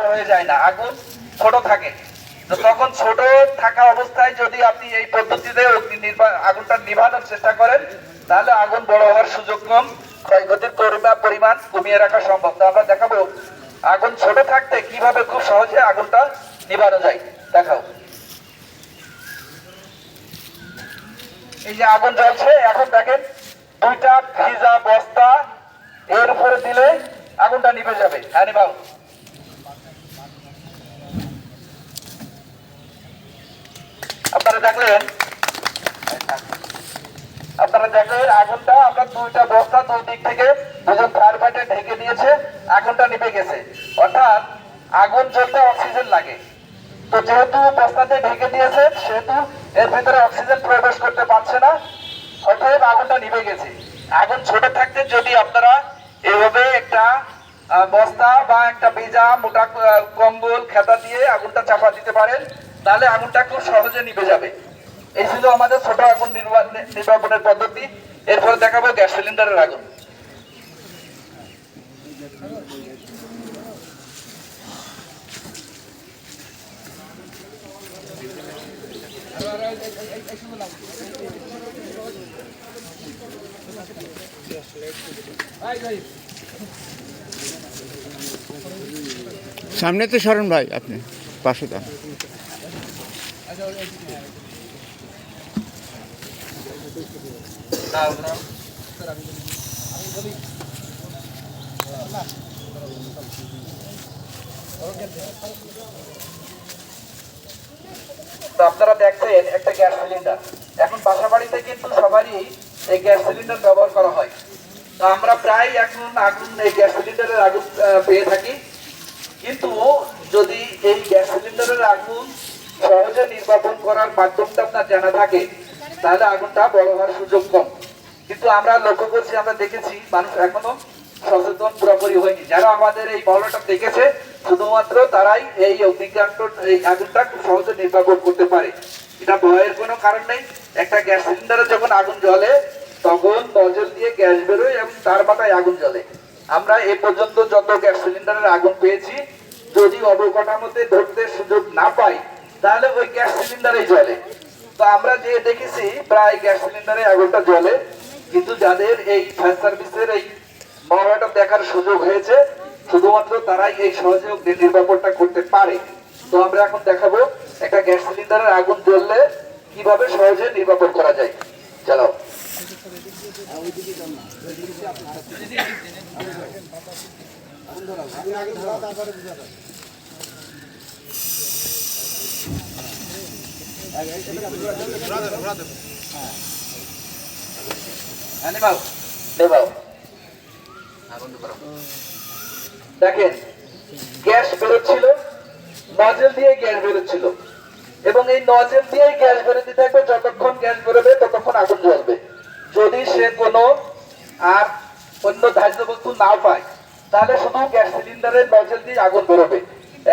বড় হয়ে যায় না। আগুন ছোট থাকে। তখন ছোট থাকা অবস্থায় যদি আপনি এই পদ্ধতিতে অগ্নি আগুনটা নিভানোর চেষ্টা করেন, তাহলে আগুন বড় হওয়ার সুযোগ কম, ক্ষয়ক্ষতির পরিমাণ কমিয়ে রাখা সম্ভব। তো আমরা দেখাবো আগুন ছোট থাকতে কীভাবে খুব সহজে আগুনটা নিভানো যায়। দেখাও। এই যে আগুন জ্বলছে, এখন দেখেন দুইটা ভিজা বস্তা এর উপরে দিলে আগুনটা নিভে যাবে। হ্যাঁ নিভাও। আপনারা দেখলেন? আপনারা দেখলেন, আগুনটা আমরা দুইটা বস্তা দুই দিক থেকে দুজন ফায়ার ফাইটার ঢেকে দিয়েছে আগুনটা নিভে গেছে। অর্থাৎ আগুন জ্বলতে অক্সিজেন লাগে। তো যেহেতু বস্তাতে ঢেকে দিয়েছে, সেহেতু এর ভিতরে অক্সিজেন প্রবেশ করতে পারছে না, অতএব আগুনটা নিভে গেছে। আগুন ছোট থাকতে যদি আপনারা এভাবে একটা বস্তা বা একটা ভেজা মোটা কম্বল, খেতা দিয়ে আগুনটা চাপা দিতে পারেন তাহলে আগুনটা খুব সহজে নিভে যাবে। এই ছিল আমাদের ছোট আগুন নির্বা- নির্বাপনের পদ্ধতি। এরপর দেখাবো গ্যাস সিলিন্ডারের আগুন। সামনে তো সরেন ভাই, আপনি, পাশে দাও। তো আপনারা দেখছেন একটা গ্যাস সিলিন্ডার। এখন বাসা বাড়িতে কিন্তু সবারই এই গ্যাস সিলিন্ডার ব্যবহার করা হয়। তো আমরা প্রায় এখন আগুন, এই গ্যাস সিলিন্ডারের আগুন পেয়ে থাকি। কিন্তু যদি এই গ্যাস সিলিন্ডারের আগুন সহজে নির্বাপন করার মাধ্যমটা আপনার জানা থাকে, তাহলে আগুনটা বড় হওয়ার সুযোগ কম। কিন্তু আমরা লক্ষ্য করছি, আমরা দেখেছি, মানুষ এখনও সচেতন পুরোপুরি হয়নি। যারা আমাদের এই মহলটা দেখেছে, শুধুমাত্র তারাই এই অগ্নিকাণ্ড, এই আগুনটা খুব সহজে নির্বাপন করতে পারে। এটা ভয়ের কোনো কারণ নেই। একটা গ্যাস সিলিন্ডারে যখন আগুন জ্বলে, তখন নজল দিয়ে গ্যাস বেরোয় এবং তার মাথায় আগুন জ্বলে। আমরা এ পর্যন্ত যত গ্যাস সিলিন্ডারের আগুন পেয়েছি, যদি অবকাঠামোতে ধরতে সুযোগ না পাই তাহলে ওই গ্যাস সিলিন্ডারেই জ্বলে। তো আমরা যে দেখেছি, প্রায় গ্যাস সিলিন্ডারে আগুনটা জ্বলে। কিন্তু যাদের এই ফায়ার সার্ভিসের এই মহড়াটা দেখার সুযোগ হয়েছে, শুধুমাত্র তারাই এই সহজে অগ্নি নির্বাপনটা করতে পারে। তো আমরা এখন দেখাবো একটা গ্যাস সিলিন্ডারের আগুন জ্বললে কীভাবে সহজে নির্বাপন করা যায়। চালাও। হ্যাঁ নেবাও নেবাও হ্যাঁ, বন্ধ করো। দেখেন, গ্যাস বেরোচ্ছিল নজেল দিয়ে গ্যাস বেরোচ্ছিল এবং এই নজেল দিয়ে গ্যাস বেরোতে থাকবে, যতক্ষণ গ্যাস বেরোবে, ততক্ষণ আগুন জ্বলবে। যদি সে কোনো আর অন্য ধার্য বস্তু না পায়, তাহলে শুধু গ্যাস সিলিন্ডারের নজেল দিয়ে আগুন বেরোবে।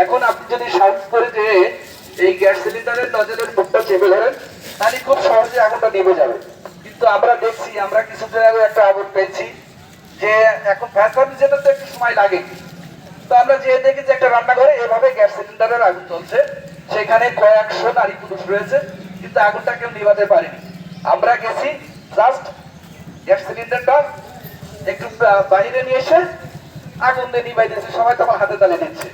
এখন আপনি যদি সাহস করে যে এই গ্যাস সিলিন্ডারের নজেলের মুখটা চেপে ধরেন তাহলে খুব সহজে আগুনটা নেমে যাবে। কিন্তু আমরা দেখছি, আমরা কিছুদিন আগে একটা আগুন পেয়েছি, যে এখন ফ্যান সার্ভিস যেতে তো একটু সময় লাগে। তো আমরা যে দেখেছি একটা রান্নাঘরে এভাবে গ্যাস সিলিন্ডারের আগুন চলছে। সেখানে কয়েকশো নারী পুরুষ রয়েছে, কিন্তু আগুনটা কেউ নিভাতে পারেনি। আমরা গেছি জাস্ট গ্যাস সিলিন্ডারটা একটু বাইরে নিয়ে এসে আগুন দিয়ে নিভাই দিয়েছে, সবাই তখন হাতে তালে দিচ্ছে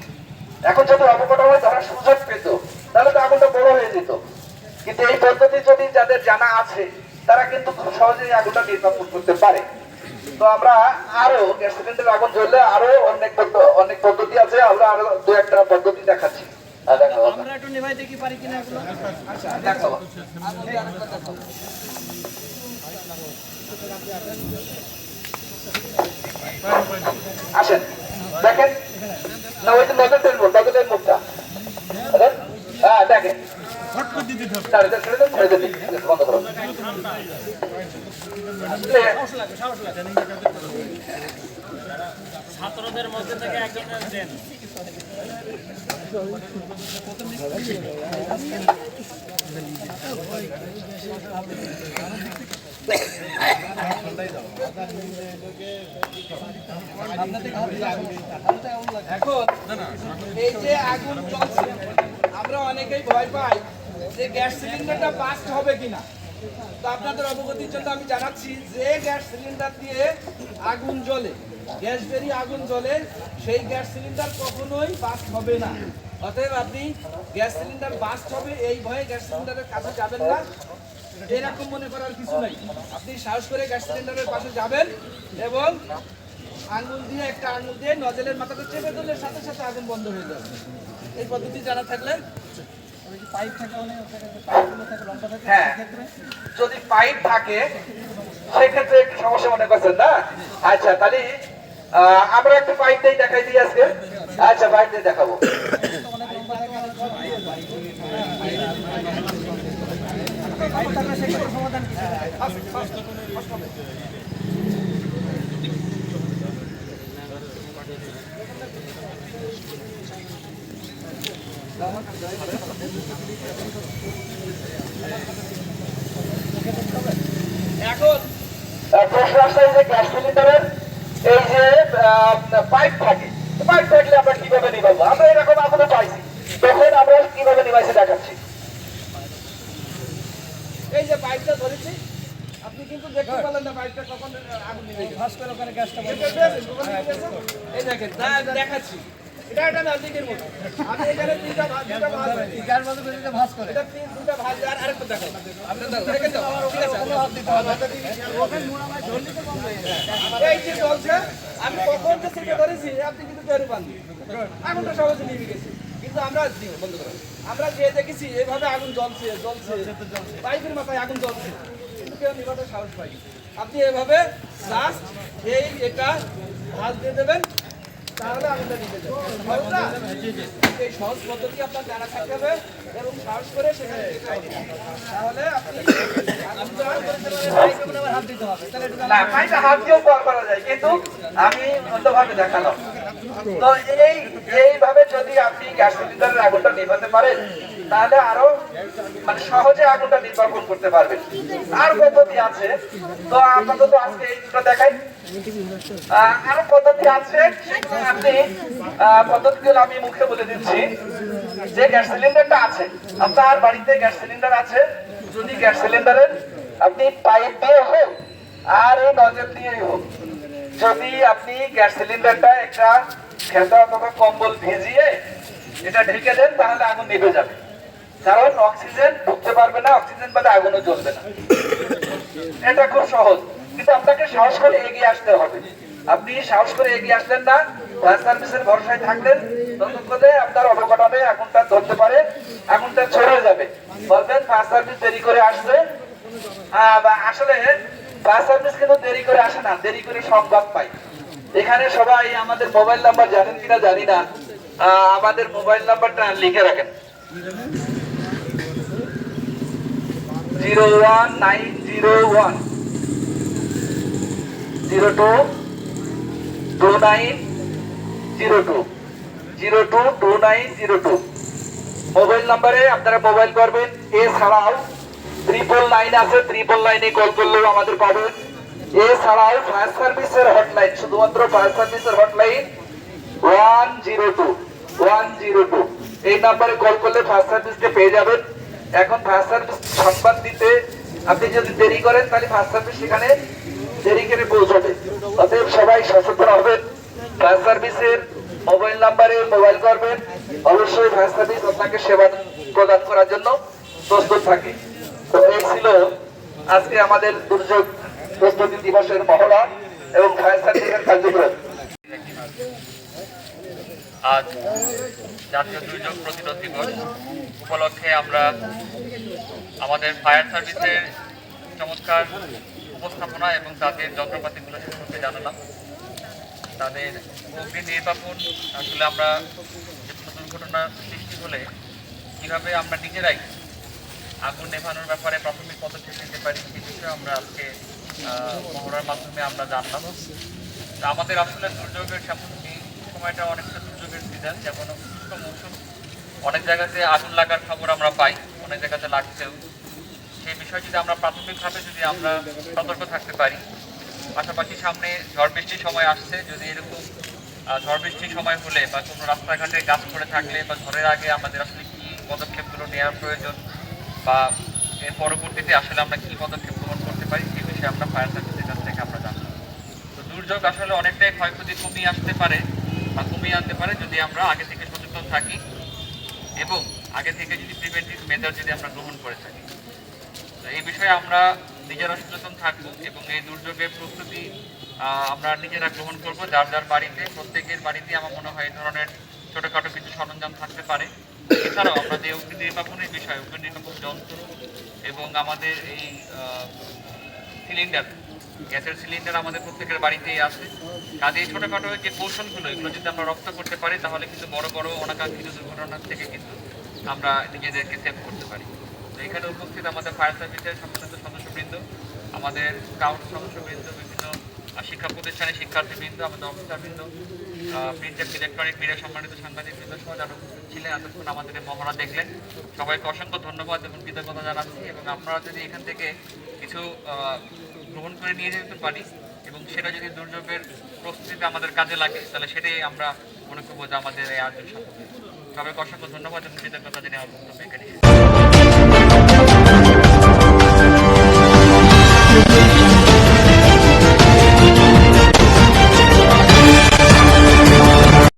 এখন যদি অবকাঠামো ধরার সুযোগ পেত তাহলে তো আগুনটা বড় হয়ে যেত কিন্তু এই পদ্ধতি যদি যাদের জানা আছে তারা কিন্তু খুব সহজেই আগুনটা নির্বাপন করতে পারে। তো আমরা আরও গ্যাস সিলিন্ডার আগুন জ্বললে আরও অনেক অনেক পদ্ধতি আছে আমরা আরও দু একটা পদ্ধতি দেখাচ্ছি। আমরা একটু নেভাই দেখি পারি কিনা এগুলো। দেখাও আসেন। দেখেন। না ওই যে নজর টেনবো নজরের মুখটা দেখেন? হ্যাঁ দেখেন। ছাত্রদের মধ্যে থেকে একজনের দেন। এখন এই যে আগুন চলছে আমরা অনেকেই ভয় পাই। যে গ্যাস সিলিন্ডারটা বাস্ট হবে কিনা। তো আপনাদের অবগতির জন্য আমি জানাচ্ছি যে গ্যাস সিলিন্ডার দিয়ে আগুন জ্বলে, গ্যাস বেরিয়ে আগুন জ্বলে, সেই গ্যাস সিলিন্ডার কখনোই বাস্ট হবে না। অতএব আপনি গ্যাস সিলিন্ডার বাস্ট হবে, এই ভয়ে গ্যাস সিলিন্ডারের কাছে যাবেন না। এরকম মনে করার কিছু নাই। আপনি সাহস করে গ্যাস সিলিন্ডারের পাশে যাবেন এবং আঙুল দিয়ে একটা আঙুল দিয়ে নজলের মাথাটা চেপে ধরলে সাথে সাথে আগুন বন্ধ হয়ে যাবে। এই পদ্ধতি জানা থাকলে হ্যাঁ। যদি পাইপ থাকে সেক্ষেত্রে একটু সমস্যা মনে করছেন না? আচ্ছা তাহলে আমরা একটু পাইপ দিয়ে দেখাই দিই আজকে। আচ্ছা পাইপ দিয়ে দেখাবো এখন প্রশ্ন আসছে যে গ্যাস সিলিন্ডারের এই যে পাইপ থাকে পাইপ থাকলে আমরা কীভাবে নিবাবো? আমরা এরকম আগুনে পাইছি। তখন আমরা কীভাবে নিবাইছে দেখাচ্ছি। এই যে পাইপটা ধরেছি আপনি কিন্তু দেখতে পেলেন না পাইপটা কখন আগুন গেছে। ভাস করে ওখানে গ্যাসটা এই দেখেন দেখাচ্ছি। এটা একটা ম্যাজিকের মতো। আমি এখানে তিনটা ভাঁজ দুটা ভাঁজ গার মধ্যে বেরিয়ে ভাস করে। এটা তিন দুটা ভাঁজ আর আরেকটা দেখো। আপনি দেখো দেখেন তো? ঠিক আছে কোনো হাত দিতে হবে। এই যে চলছে আমি কখন যে সেটা ধরেছি আপনি কিন্তু টের পাননি। আগুনটা সহজে নিভে গেছে। কিন্তু আমরা বন্ধ করো। আমরা যে দেখেছি এভাবে আগুন জ্বলছে জ্বলছে। পাইপের মাথায় আগুন জ্বলছে। কিন্তু কেউ নিভাতে সাহস পাই আপনি এভাবে জাস্ট এই এটা ভাঁজ দিয়ে দেবেন। তাহলে আমি তা নিতে? এই সহজ পদ্ধতি আপনার জানা থাকতে হবে এবং সাহস করে সেখানে তাহলে আপনি আমি অন্যভাবে দেখালাম। তো এই এইভাবে যদি আপনি গ্যাস সিলিন্ডারের আগুনটা নেভাতে পারেন তাহলে আরও মানে সহজে আগুনটা নির্বাপন করতে পারবেন আর পদ্ধতি আছে। তো আপাতত আজকে এই দুটো দেখাই। আরও পদ্ধতি আছে। আপনি পদ্ধতিগুলো আমি মুখে বলে দিচ্ছি। যে গ্যাস সিলিন্ডারটা আছে, আপনার বাড়িতে গ্যাস সিলিন্ডার আছে, যদি গ্যাস সিলিন্ডারের আপনি পাইপ দিয়ে হোক, আর এই নজল দিয়ে হোক, যদি আপনি গ্যাস সিলিন্ডারটা একটা খেতা অথবা কম্বল ভিজিয়ে এটা ঢেকে দেন, তাহলে আগুন নিভে যাবে। কারণ অক্সিজেন ঢুকতে পারবে না, অক্সিজেন বাদে আগুনও জ্বলবে না। এটা খুব সহজ। কিন্তু আপনাকে সাহস করে এগিয়ে আসতে হবে। আপনি সাহস করে এগিয়ে আসলেন না, ফায়ার সার্ভিসের ভরসায় থাকলেন ততক্ষণে আপনার অবঘটনে আগুনটা ধরতে পারে, আগুনটা যাবে। বলবেন, ফায়ার সার্ভিস দেরি করে আসবে আসলে ফায়ার সার্ভিস কিন্তু দেরি করে আসে না, দেরি করে সংবাদ পাই এখানে সবাই আমাদের মোবাইল নাম্বার জানেন কিনা জানি না আমাদের মোবাইল নাম্বারটা লিখে রাখেন। Zero one nine zero one zero two two nine zero two zero two two nine zero two mobile নাম্বারে আপনারা মোবাইল করবেন। এছাড়াও ট্রিপল নাইন আছে। ট্রিপল লাইনে কল করলেও আমাদের পাবেন। এছাড়াও ফায়ার সার্ভিসের হটলাইন শুধুমাত্র ফায়ার সার্ভিসের hotline one zero two one zero two এই নাম্বারে কল করলে ফায়ার সার্ভিসকে পেয়ে যাবেন। এখন ফায়ার সার্ভিস সংবাদ দিতে আপনি যদি দেরি করেন, তাহলে ফায়ার সার্ভিস সেখানে দেরি করে পৌঁছাবে। অতএব সবাই সচেতন হবেন, ফায়ার সার্ভিসের মোবাইল নাম্বারে মোবাইল করবেন। অবশ্যই ফায়ার সার্ভিস আপনাকে সেবা প্রদান করার জন্য প্রস্তুত থাকে। তো এই ছিল আজকে আমাদের দুর্যোগ প্রস্তুতি দিবসের মহড়া এবং ফায়ার সার্ভিসের কার্যক্রম। আজ জাতীয় দুর্যোগ প্রতিরোধ দিবস উপলক্ষে আমরা আমাদের ফায়ার সার্ভিসের চমৎকার উপস্থাপনা এবং তাদের যন্ত্রপাতিগুলো সম্পর্কে জানালাম। তাদের অগ্নি নির্বাপন আসলে আমরা যে কোনো দুর্ঘটনা সৃষ্টি হলে কীভাবে আমরা নিজেরাই আগুন নেভানোর ব্যাপারে প্রাথমিক পদক্ষেপ নিতে পারি সে বিষয়ে আমরা আজকে মহড়ার মাধ্যমে আমরা জানলাম। তা আমাদের আসলে দুর্যোগের সময়টা অনেকটা সিজন যেমন মৌসুম, অনেক জায়গাতে আগুন লাগার খবর আমরা পাই, অনেক জায়গাতে লাগছেও। সেই বিষয়ে যদি আমরা প্রাথমিকভাবে যদি আমরা সতর্ক থাকতে পারি, পাশাপাশি সামনে ঝড় বৃষ্টির সময় আসছে, যদি এরকম ঝড় বৃষ্টির সময় হলে বা কোনো রাস্তাঘাটে গাছ পড়ে থাকলে বা ঝড়ের আগে আমাদের আসলে কী পদক্ষেপগুলো নেওয়ার প্রয়োজন বা এর পরবর্তীতে আসলে আমরা কী পদক্ষেপ গ্রহণ করতে পারি, সেই বিষয়ে আমরা ফায়ার সার্ভিসের কাছ থেকে আমরা জানব। তো দুর্যোগ আসলে অনেকটাই ক্ষয়ক্ষতি কমিয়ে আসতে পারে বা কমিয়ে আনতে পারে যদি আমরা আগে থেকে সচেতন থাকি এবং আগে থেকে যদি প্রিভেন্টিভ মেজার যদি আমরা গ্রহণ করে থাকি। তো এই বিষয়ে আমরা নিজেরা সচেতন থাকব এবং এই দুর্যোগের প্রস্তুতি আমরা নিজেরা গ্রহণ করব। যার যার বাড়িতে, প্রত্যেকের বাড়িতে আমার মনে হয় এই ধরনের ছোটোখাটো কিছু সরঞ্জাম থাকতে পারে। এছাড়াও আমরা যে অগ্নি নির্বাপনের বিষয় অগ্নি নির্বাপন যন্ত্র এবং আমাদের এই সিলিন্ডার গ্যাসের সিলিন্ডার আমাদের প্রত্যেকের বাড়িতেই আছে। কাজে এই ছোটোখাটো যে কৌশলগুলো এগুলো যদি আমরা রপ্ত করতে পারি, তাহলে কিন্তু বড় বড় অনাকাঙ্ক্ষিত দুর্ঘটনার থেকে কিন্তু আমরা নিজেদেরকে সেভ করতে পারি। তো এখানে উপস্থিত আমাদের ফায়ার সার্ভিসের সম্মানিত সদস্যবৃন্দ, আমাদের স্কাউট সদস্যবৃন্দ, বিভিন্ন শিক্ষা প্রতিষ্ঠানের শিক্ষার্থীবৃন্দ, আমাদের অফিসারবৃন্দ প্রিন্ট ইলেকট্রনিক মিডিয়া সম্মানিত সাংবাদিকবৃন্দ সহ যারা উপস্থিত ছিলেন, এতক্ষণ আমাদের মহড়া দেখলেন। সবাইকে অসংখ্য ধন্যবাদ এবং কৃতজ্ঞতা জানাচ্ছি এবং আপনারা যদি এখান থেকে কিছু গ্রহণ করে নিয়ে যেতে পারি এবং সেটা যদি দুর্যোগের প্রস্তুতিতে আমাদের কাজে লাগে, তাহলে সেটাই আমরা মনে করব যে আমাদের এই আয়োজন সফল সবাইকে অসংখ্য ধন্যবাদ এবং কৃতজ্ঞতা জানিয়ে আমার বক্তব্য এখানে।